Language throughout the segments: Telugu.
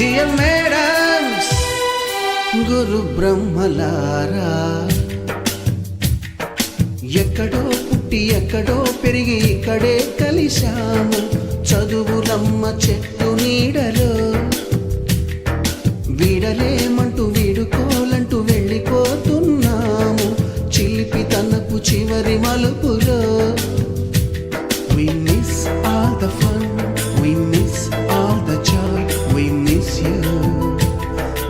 డియర్ మేడమ్స్ గురు బ్రహ్మలారా ఎక్కడో పుట్టి ఎక్కడో పెరిగి ఇక్కడే కలిశాము. చదువులమ్మ చెట్టు నీడలో. వీడలేమంటూ వీడుకోలంటూ వెళ్ళిపోతున్నాము. చిలిపి తనకు చివరి మలుపు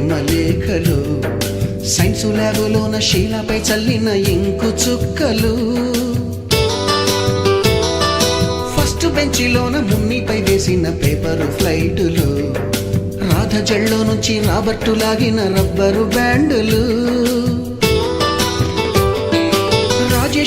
ప్రేమ లేఖలు. సైన్సు ల్యాబులోన శీలపై చల్లిన ఇంకు చుక్కలు. ఫస్ట్ బెంచిలోన మున్నిపై వేసిన పేపరు ఫ్లైటులు. రాధ జల్లో నుంచి రాబట్టు లాగిన రబ్బరు బ్యాండులు.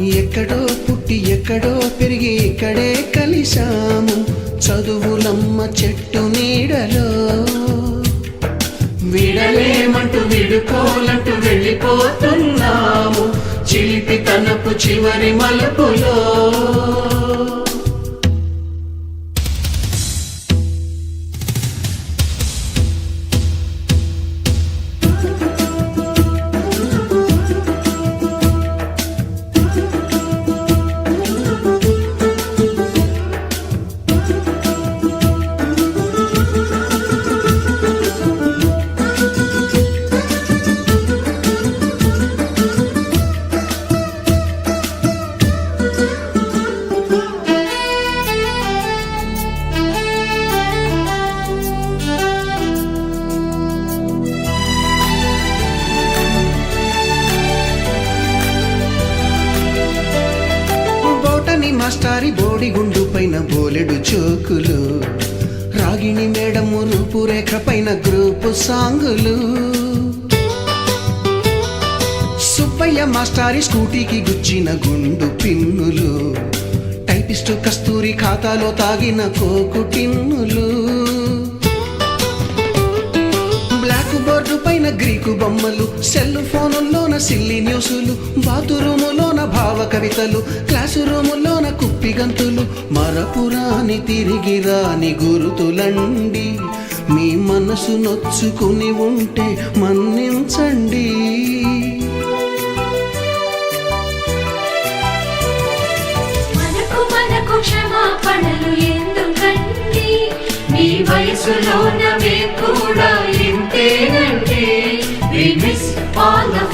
ఎక్కడో పుట్టి ఎక్కడో పెరిగి ఇక్కడే కలిశాము. చదువులమ్మ చెట్టు నీడలో. విడలేమంటూ విడుకోలంటూ వెళ్ళిపోతున్నాము. చిలిపి తనపు చివరి మలుపులో. మాస్టారి బోడిగుండు పైన బోలెడు చోకులు. రాగిణి మేడము రూపురేఖ పైన గ్రూపు సాంగులు. సుబ్బయ్య మాస్టారి స్కూటీకి గుచ్చిన గుండు పిన్నులు. టైపిస్టు కస్తూరి ఖాతాలో తాగిన కోకు టిన్నులు. బ్లాక్ బోర్డు పైన గ్రీకు బొమ్మలు సెల్ ఫోనుల్లోన సిల్లి న్యూసులు బాతురూములోన భావ కవితలు క్లాసు రూమ్ కుప్పి మరపురాని తిరిగి రాని గురుతులండి. మీ మనసు నొచ్చుకుని ఉంటే మన్నించండి. మనకు మనకు క్షమాపణలు ఎందుకండి? మీ వయసులోన మేము కూడా ఇంతేనండి. We miss all the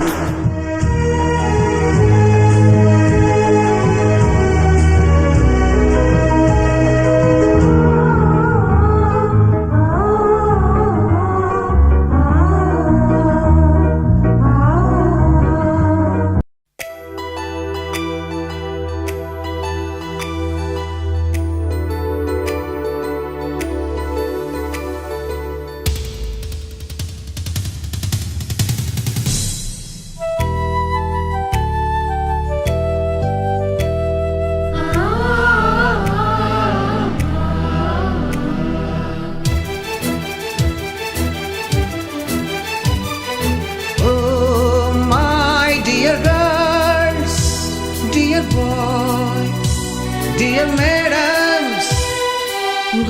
Dear madams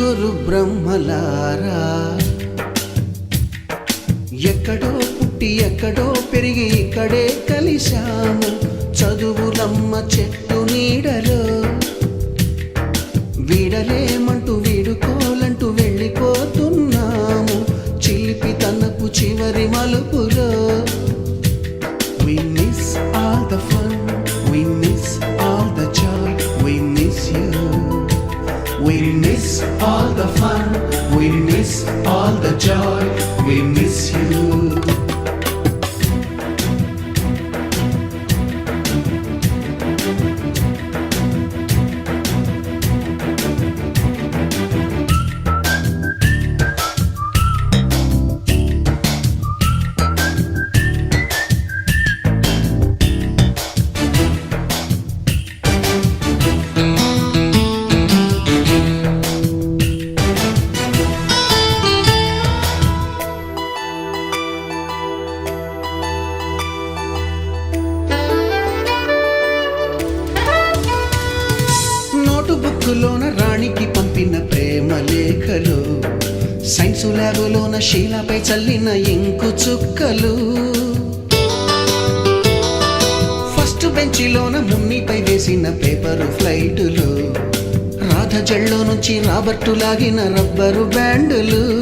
గురు బ్రహ్మలారా ఎక్కడో పుట్టి ఎక్కడో పెరిగి ఇక్కడే కలిశాము. చదువులమ్మ చెట్టు నీడలో. వీడలేమంటూ వీడుకోలంటూ వెళ్ళిపోతున్నాము. చిలిపి తనపు చివరి మలుపులో. The fun, we miss all the joy, we miss you. రాణికి పంపిన ప్రేమ లేఖలు. సైన్స్ ల్యాబులోన శీలపై చల్లిన ఇంకు చుక్కలు. ఫస్ట్ బెంచిలోన మున్నిపై వేసిన పేపరు ఫ్లైటులు. రాధ జల్లో నుంచి రాబర్టు లాగిన rubber బ్యాండులు.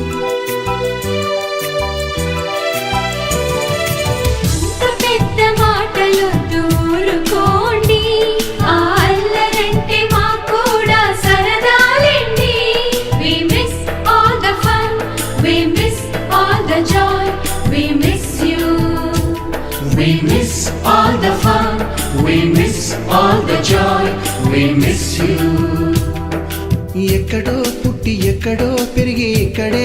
The joy we miss you We miss all the fun, we miss all the joy, we miss you. ఎక్కడో పుట్టి ఎక్కడో పెరిగి ఇక్కడే